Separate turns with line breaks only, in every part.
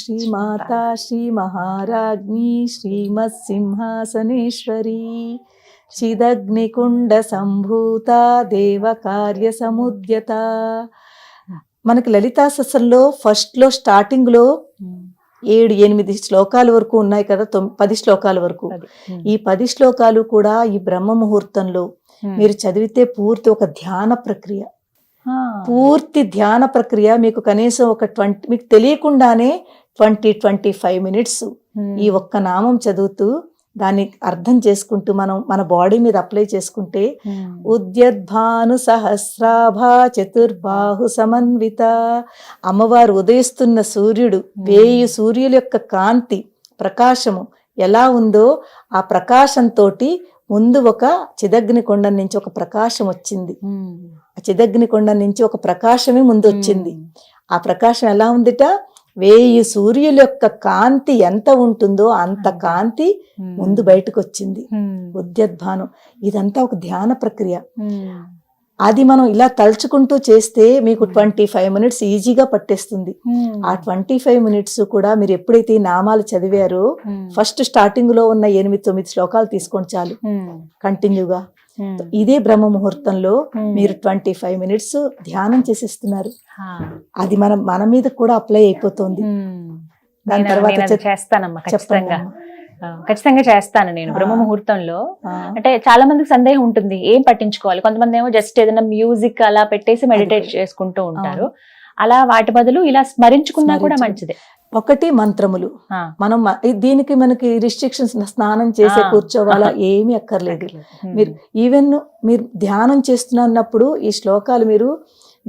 శ్రీమాతా శ్రీ మహారాజ్ఞి శ్రీమత్సింహాసనేశ్వరీ. చిదగ్నికుండ సంభూత దేవ కార్య సముద్యత మనకి లలితా సస్సంలో ఫస్ట్లో స్టార్టింగ్లో ఏడు ఎనిమిది శ్లోకాల వరకు ఉన్నాయి కదా పది శ్లోకాల వరకు. ఈ పది శ్లోకాలు కూడా ఈ బ్రహ్మ ముహూర్తంలో మీరు చదివితే పూర్తి ఒక ధ్యాన ప్రక్రియ. పూర్తి ధ్యాన ప్రక్రియ. మీకు కనీసం ఒక ట్వంటీ మీకు తెలియకుండానే ట్వంటీ ట్వంటీ ఫైవ్ మినిట్స్ ఈ ఒక్క నామం చదువుతూ దాన్ని అర్థం చేసుకుంటూ మనం మన బాడీ మీద అప్లై చేసుకుంటే ఉద్యద్భాను సహస్రాభ చతుర్బాహు సమన్విత. అమ్మవారు ఉదయిస్తున్న సూర్యుడు వేయి సూర్యుల యొక్క కాంతి ప్రకాశము ఎలా ఉందో ఆ ప్రకాశంతో ముందు ఒక చిదగ్ని కొండ నుంచి ఒక ప్రకాశం వచ్చింది. ఆ చిదగ్ని కొండ నుంచి ఒక ప్రకాశమే ముందు వచ్చింది. ఆ ప్రకాశం ఎలా ఉందిట? వేయి సూర్యుల యొక్క కాంతి ఎంత ఉంటుందో అంత కాంతి ముందు బయటకు వచ్చింది ఉద్యద్భానం. ఇదంతా ఒక ధ్యాన ప్రక్రియ. అది మనం ఇలా తలుచుకుంటూ చేస్తే మీకు ట్వంటీ ఫైవ్ మినిట్స్ ఈజీగా పట్టేస్తుంది. ఆ ట్వంటీ ఫైవ్ మినిట్స్ కూడా మీరు ఎప్పుడైతే నామాలు చదివారో ఫస్ట్ స్టార్టింగ్లో ఉన్న ఎనిమిది తొమ్మిది శ్లోకాలు తీసుకోండి చాలు. కంటిన్యూగా. ఇదే బ్రహ్మ ముహూర్తంలో మీరు ట్వంటీ ఫైవ్ మినిట్స్ ధ్యానం చేసేస్తున్నారు. అది మనం మన మీద కూడా అప్లై అయిపోతుంది. దాని తర్వాత
చేస్తానమ్మా ఖచ్చితంగా. చేస్తాను నేను బ్రహ్మ. ముహూర్తంలో. అంటే చాలా మందికి సందేహం ఉంటుంది ఏం పట్టించుకోవాలి? కొంతమంది ఏమో జస్ట్ ఏదైనా మ్యూజిక్ అలా పెట్టేసి మెడిటేట్. చేసుకుంటూ ఉంటారు. అలా వాటి బదులు ఇలా స్మరించుకున్నా కూడా మంచిదే.
ఒకటి మంత్రములు. మనం దీనికి మనకి రిస్ట్రిక్షన్స్ స్నానం చేసే. కూర్చోవాలా ఏమీ అక్కర్లేదు. మీరు ఈవెన్ మీరు ధ్యానం చేస్తున్నప్పుడు ఈ శ్లోకాలు మీరు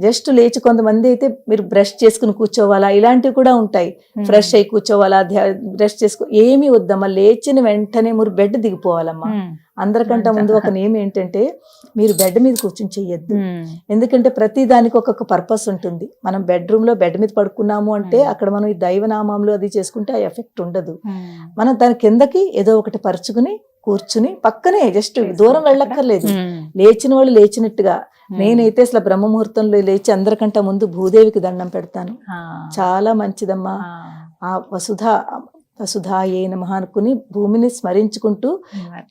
జస్ట్ లేచి కొంతమంది అయితే మీరు బ్రష్ చేసుకుని కూర్చోవాలా ఇలాంటివి కూడా ఉంటాయి. ఫ్రెష్ అయి కూర్చోవాలా బ్రష్ చేసుకో ఏమీ వద్దమ్మా లేచిన వెంటనే మీరు బెడ్ దిగిపోవాలమ్మా
ఉమ్.
అందరికంటే ముందు ఒక నేమ్ ఏంటంటే మీరు బెడ్ మీద కూర్చొని చెయ్యొద్దు
ఉమ్.
ఎందుకంటే ప్రతి దానికి ఒక్కొక్క పర్పస్ ఉంటుంది మనం బెడ్రూమ్లో బెడ్ మీద పడుకున్నాము అంటే
Hmm.
అక్కడ మనం ఈ దైవనామంలో అది చేసుకుంటే ఆ ఎఫెక్ట్ ఉండదు. మనం దాని కిందకి ఏదో ఒకటి పరుచుకుని కూర్చుని పక్కనే జస్ట్ దూరం వెళ్ళక్కర్లేదు. లేచిన వాళ్ళు లేచినట్టుగా. నేనైతే అసలు బ్రహ్మ ముహూర్తంలో లేచి అందరికంటే ముందు భూదేవికి దండం పెడతాను. చాలా మంచిదమ్మా
ఆ.
వసుధ వసుధాయే నమః అనుకుని భూమిని స్మరించుకుంటూ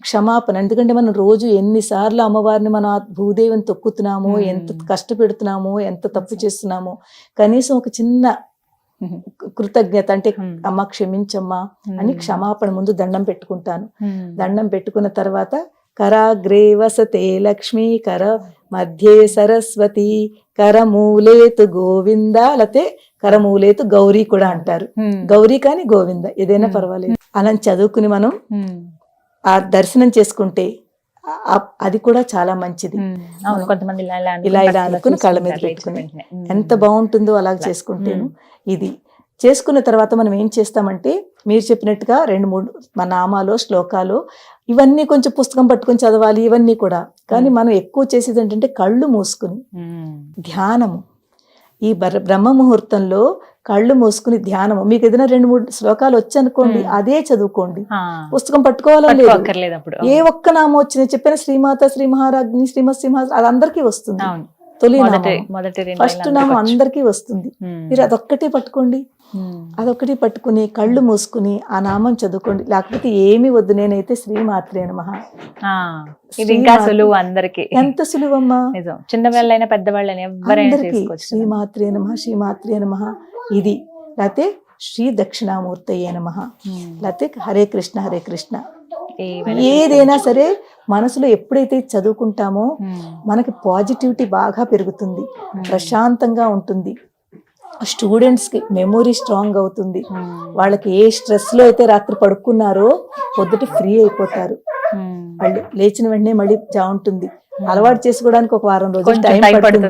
క్షమాపణ ఎందుకంటే మనం రోజు ఎన్నిసార్లు అమ్మవారిని మనం భూదేవిని తొక్కుతున్నామో. ఎంత కష్టపెడుతున్నామో ఎంత తప్పు చేస్తున్నామో కనీసం ఒక చిన్న. కృతజ్ఞత అంటే. అమ్మ క్షమించమ్మా అని. క్షమాపణ ముందు దండం పెట్టుకుంటాను. దండం పెట్టుకున్న తర్వాత కరాగ్రే వసతే లక్ష్మీ కర మధ్యే సరస్వతి కరమూలేతు గోవింద లతే కరమూలేతు గౌరీ కూడా అంటారు. గౌరీ కానీ గోవింద ఏదైనా. పర్వాలేదు అలా చదువుకుని మనం. ఆ దర్శనం చేసుకుంటే అది కూడా చాలా మంచిది
కొంతమంది ఇలా ఇలా అనుకుని
కళ్ళ మీద పెట్టుకుని. ఎంత బాగుంటుందో అలా చేసుకుంటేను ఇది చేసుకున్న తర్వాత మనం ఏం చేస్తామంటే మీరు చెప్పినట్టుగా రెండు మూడు మా నామాలు శ్లోకాలు ఇవన్నీ కొంచెం పుస్తకం పట్టుకొని చదవాలి ఇవన్నీ కూడా కానీ. మనం ఎక్కువ చేసేది ఏంటంటే కళ్ళు మూసుకుని. ధ్యానము ఈ బర- బ్రహ్మ ముహూర్తంలో కళ్ళు మూసుకుని ధ్యానము మీకు ఏదైనా రెండు మూడు శ్లోకాలు వచ్చనుకోండి. అదే చదువుకోండి. పుస్తకం పట్టుకోవాలని లేదు ఏ ఒక్క నామం వచ్చినా చెప్పిన శ్రీమాత శ్రీ మహారాజ్ని శ్రీమత్ సింహ అది అందరికీ వస్తుంది తొలి ఫస్ట్ నామం. అందరికీ వస్తుంది. మీరు అదొక్కటే పట్టుకోండి. అదొకటి పట్టుకుని కళ్ళు మూసుకుని ఆ నామం చదువుకోండి. లేకపోతే ఏమీ వద్దు. నేనైతే శ్రీమాత్రే నమః.
ఇంకా సులువు అందరికి.
ఎంత సులువమ్మా?
చిన్నవాళ్ళైనా పెద్దవాళ్ళైనా ఎవరైనా.
శ్రీమాత్రే నమ శ్రీమాత్రే నమ. ఇది. లేకపోతే శ్రీ దక్షిణామూర్తయ్యే నమ. లేకపోతే హరే కృష్ణ హరే కృష్ణ. ఏదైనా సరే మనసులో ఎప్పుడైతే చదువుకుంటామో
ఉమ్.
మనకి పాజిటివిటీ బాగా పెరుగుతుంది
ఉమ్.
ప్రశాంతంగా ఉంటుంది స్టూడెంట్స్కి మెమొరీ స్ట్రాంగ్ అవుతుంది
ఉమ్.
వాళ్ళకి ఏ స్ట్రెస్లో అయితే రాత్రి పడుకున్నారో పొద్దుట ఫ్రీ అయిపోతారు
ఉమ్.
వాళ్ళు లేచిన వెంటనే మళ్ళీ ఉంటుంది అలవాటు చేసుకోవడానికి ఒక వారం రోజులు టైం పడుతుంది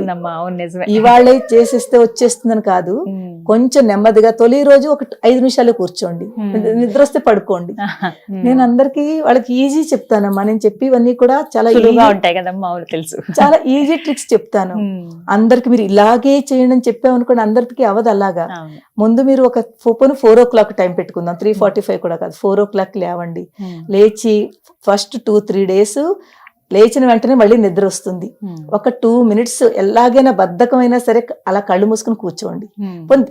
ఇవాళే చేసేస్తే వచ్చేస్తుందని కాదు. కొంచెం నెమ్మదిగా తొలి రోజు ఒక ఐదు నిమిషాలు కూర్చోండి. నిద్ర వస్తే పడుకోండి. నేను అందరికి వాళ్ళకి ఈజీ చెప్తానమ్మా నేను చెప్పివన్నీ కూడా చాలా
ఉంటాయి కదమ్మా తెలుసు
చాలా ఈజీ ట్రిక్స్ చెప్తాను. అందరికి మీరు ఇలాగే చేయండి అని చెప్పామనుకోండి అందరికి అవదు అలాగా. ముందు మీరు ఒక phone four o'clock time పెట్టుకుందాం త్రీ ఫార్టీ ఫైవ్ కూడా కాదు ఫోర్ ఓ క్లాక్ లేవండి. లేచి ఫస్ట్ టూ త్రీ డేస్ లేచిన వెంటనే మళ్ళీ నిద్ర వస్తుంది. ఒక టూ మినిట్స్ ఎలాగైనా బద్ధకమైనా సరే అలా కళ్ళు మూసుకుని కూర్చోండి.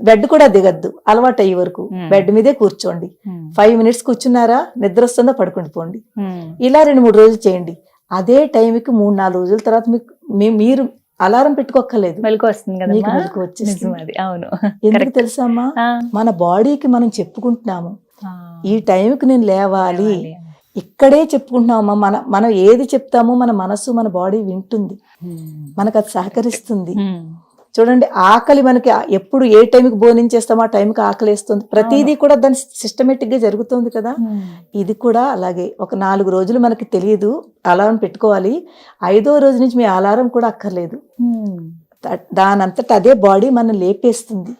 బెడ్ కూడా దిగద్దు. అలవాటు అయ్యే వరకు. బెడ్ మీదే కూర్చోండి. ఫైవ్ మినిట్స్ కూర్చున్నారా? నిద్ర వస్తుందో? పడుకుండి పోండి. ఇలా రెండు మూడు రోజులు చేయండి. అదే టైంకి మూడు నాలుగు రోజుల తర్వాత మీకు మీరు అలారం పెట్టుకోక్కర్లేదు.
మెలకు
వచ్చేస్తుంది.
అవును.
ఎందుకు. తెలుసా అమ్మా? మన బాడీకి మనం చెప్పుకుంటున్నాము. ఈ టైంకి నేను లేవాలి. ఇక్కడే చెప్పుకుంటున్నామమ్మా. మన మనం ఏది చెప్తామో మన మనసు మన బాడీ వింటుంది. మనకు అది సహకరిస్తుంది.
ఉమ్.
చూడండి ఆకలి మనకి ఎప్పుడు ఏ టైంకి భోజనం ఆ టైంకి ఆకలి వేస్తుంది ప్రతిదీ కూడా దాని సిస్టమేటిక్గా జరుగుతుంది కదా.
ఉమ్.
ఇది కూడా అలాగే. ఒక నాలుగు రోజులు మనకి తెలియదు అలారం పెట్టుకోవాలి. ఐదో రోజు నుంచి మీ అలారం కూడా అక్కర్లేదు. దానంతట అదే బాడీ మనం లేపేస్తుంది.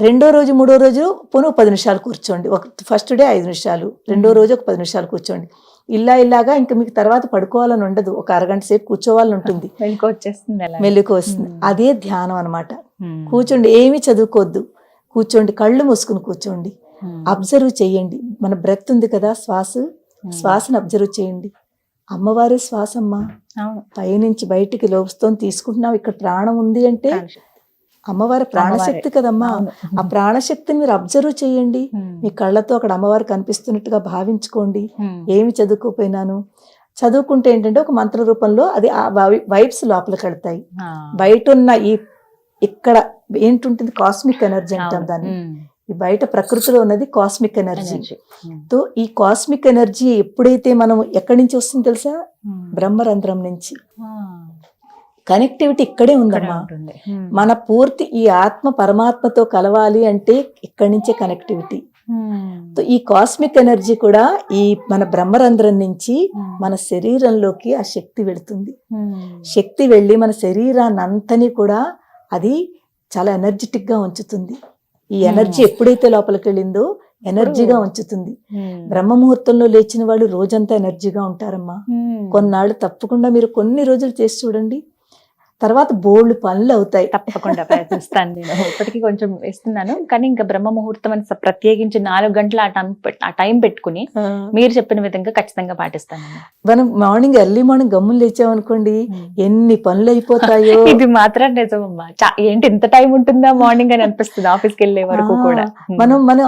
రెండో రోజు మూడో రోజు పోను ఒక పది నిమిషాలు కూర్చోండి. ఒక ఫస్ట్ డే ఐదు నిమిషాలు రెండో రోజు ఒక పది నిమిషాలు కూర్చోండి. ఇలా ఇలాగా ఇంకా మీకు తర్వాత పడుకోవాలని ఉండదు. ఒక అరగంట సేపు కూర్చోవాలని ఉంటుంది. మెల్లుకు వస్తుంది. అదే ధ్యానం అన్నమాట.
ఉమ్.
కూర్చోండి. ఏమీ చదువుకోవద్దు కూర్చోండి. కళ్ళు మూసుకుని కూర్చోండి. అబ్జర్వ్ చేయండి. మన బ్రెత్ ఉంది కదా శ్వాస. శ్వాసను అబ్జర్వ్ చేయండి. అమ్మవారి శ్వాస అమ్మ
అవును.
పైనుంచి బయటికి లోపుతో తీసుకుంటున్నాం ఇక్కడ ప్రాణం ఉంది అంటే అమ్మవారి ప్రాణశక్తి కదమ్మా. ఆ ప్రాణశక్తిని మీరు అబ్జర్వ్ చేయండి. మీ కళ్ళతో అక్కడ అమ్మవారు కనిపిస్తున్నట్టుగా భావించుకోండి. ఏమి చదువుకోపోయినాను చదువుకుంటే ఏంటంటే ఒక మంత్ర రూపంలో అది ఆ వైబ్స్ లోపలికి వెళ్తాయి. బయట ఉన్న ఈ ఇక్కడ ఏంటుంటుంది కాస్మిక్ ఎనర్జీ అంటాం. దాన్ని. ఈ బయట ప్రకృతిలో ఉన్నది కాస్మిక్ ఎనర్జీ. తో ఈ కాస్మిక్ ఎనర్జీ ఎప్పుడైతే మనం ఎక్కడి నుంచి వస్తుంది తెలుసా. బ్రహ్మరంధ్రం నుంచి. కనెక్టివిటీ ఇక్కడే ఉందమ్మా. మన పూర్తి ఈ ఆత్మ పరమాత్మతో కలవాలి అంటే ఇక్కడి నుంచే కనెక్టివిటీ ఈ కాస్మిక్ ఎనర్జీ కూడా ఈ మన బ్రహ్మరంధ్రం నుంచి. మన శరీరంలోకి ఆ శక్తి వెళుతుంది. శక్తి వెళ్ళి మన శరీరాన్ని అంతని కూడా అది చాలా ఎనర్జెటిక్గా ఉంచుతుంది ఈ ఎనర్జీ ఎప్పుడైతే లోపలికి వెళ్ళిందో ఎనర్జీగా ఉంచుతుంది. బ్రహ్మ ముహూర్తంలో లేచిన వాళ్ళు రోజంతా ఎనర్జీగా ఉంటారమ్మా. కొన్నాళ్ళు తప్పకుండా మీరు కొన్ని రోజులు చేసి చూడండి తర్వాత బోల్డ్ పనులు అవుతాయి.
తప్పకుండా ప్రయత్నిస్తాను నేను. ఇప్పటికీ కొంచెం ఇస్తున్నాను కానీ ఇంకా బ్రహ్మ ముహూర్తం అని ప్రత్యేకించి నాలుగు గంటల ఆ టైం ఆ టైం పెట్టుకుని మీరు చెప్పిన విధంగా ఖచ్చితంగా పాటిస్తాను
మనం మార్నింగ్ ఎర్లీ మార్నింగ్ గమ్ములు లేచామనుకోండి. ఎన్ని పనులు అయిపోతాయో.
ఇది మాత్రం నిజమమ్మా ఏంటి ఇంత టైం ఉంటుందా మార్నింగ్ అని అనిపిస్తుంది ఆఫీస్కి వెళ్ళే వరకు కూడా.
మనం మనం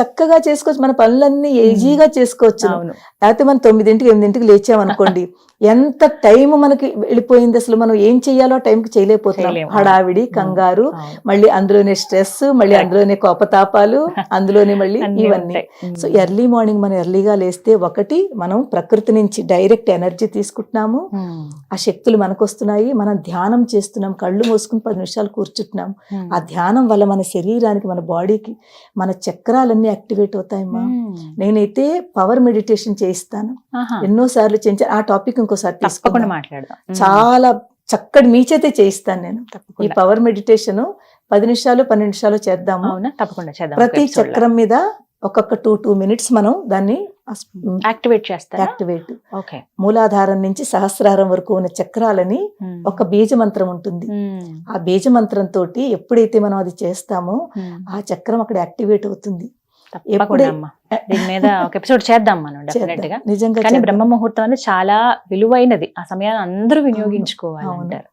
చక్కగా చేసుకోవచ్చు. మన పనులన్నీ ఈజీగా చేసుకోవచ్చు.
అవును.
లేకపోతే మనం తొమ్మిదింటికి ఎనిమిదింటికి లేచామనుకోండి ఎంత టైం మనకి వెళ్ళిపోయింది అసలు మనం ఏం చెయ్యాలో ఆ టైంకి చేయలేకపోతున్నాం. హడావిడి కంగారు. మళ్ళీ అందులోనే స్ట్రెస్ మళ్ళీ అందులోనే కోపతాపాలు అందులోనే మళ్ళీ ఇవన్నీ. సో ఎర్లీ మార్నింగ్ మనం ఎర్లీగా లేస్తే ఒకటి మనం ప్రకృతి నుంచి డైరెక్ట్ ఎనర్జీ తీసుకుంటున్నాము. ఆ శక్తులు మనకు వస్తున్నాయి మనం ధ్యానం చేస్తున్నాం కళ్ళు మూసుకుని పది నిమిషాలు కూర్చుంటున్నాం. ఆ ధ్యానం వల్ల మన శరీరానికి మన బాడీకి మన చక్రాలన్నీ యాక్టివేట్ అవుతాయమ్మా. నేనైతే పవర్ మెడిటేషన్ చేయిస్తాను
ఆహా.
ఎన్నో సార్లు చేయించాను ఆ టాపిక్ ఇంకోసారి
తప్పకుండా
తీసుకుందాం
మాట్లాడదాం.
చాలా చక్కటి మీ చేతే చేయిస్తాను నేను. ఈ పవర్ మెడిటేషన్ పది నిమిషాలు పన్నెండు నిమిషాలు చేద్దాము.
అవునా? తప్పకుండా చేద్దాం
ప్రతి చక్రం మీద ఒక్కొక్క టూ టూ మినిట్స్ మనం దాన్ని
యాక్టివేట్ చేస్తారా?
యాక్టివేట్.
ఓకే.
మూలాధారం నుంచి సహస్రారం వరకు ఉన్న చక్రాలని. ఒక బీజ మంత్రం ఉంటుంది. ఆ బీజ మంత్రం తోటి ఎప్పుడైతే మనం అది చేస్తామో. ఆ చక్రం అక్కడ యాక్టివేట్ అవుతుంది. ఎప్పుడే-
దీని మీద ఒక ఎపిసోడ్ చేద్దాం మనం. డెఫినెట్గా
నిజంగా
కానీ. బ్రహ్మ ముహూర్తం అనేది చాలా విలువైనది ఆ సమయాన్ని అందరూ వినియోగించుకోవాలి. అంటారు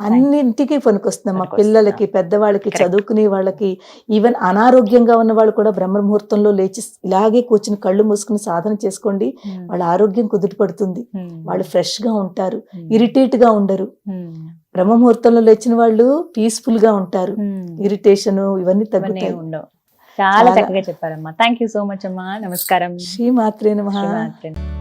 అన్నింటికి
పనికొస్తుంది.
పిల్లలకి పెద్దవాళ్ళకి. చదువుకునే వాళ్ళకి ఈవెన్ అనారోగ్యంగా ఉన్న వాళ్ళు కూడా బ్రహ్మ ముహూర్తంలో లేచి ఇలాగే కూర్చుని కళ్ళు మూసుకుని సాధన చేసుకోండి
ఉమ్.
వాళ్ళ ఆరోగ్యం కుదుటపడుతుంది
ఉమ్.
వాళ్ళు ఫ్రెష్గా ఉంటారు
ఉమ్.
ఇరిటేట్గా ఉండరు
ఉమ్.
బ్రహ్మ ముహూర్తంలో లేచిన వాళ్ళు పీస్ఫుల్గా ఉంటారు. ఇరిటేషన్ ఇవన్నీ
ఇవన్నీ
తగ్గుతాయి
ఉండవు
చాలా
చక్కగా చెప్పారమ్మా. థ్యాంక్ యూ సో మచ్ అమ్మా. నమస్కారం.
శ్రీ మాత్రే నమః.
శ్రీమాత్రే.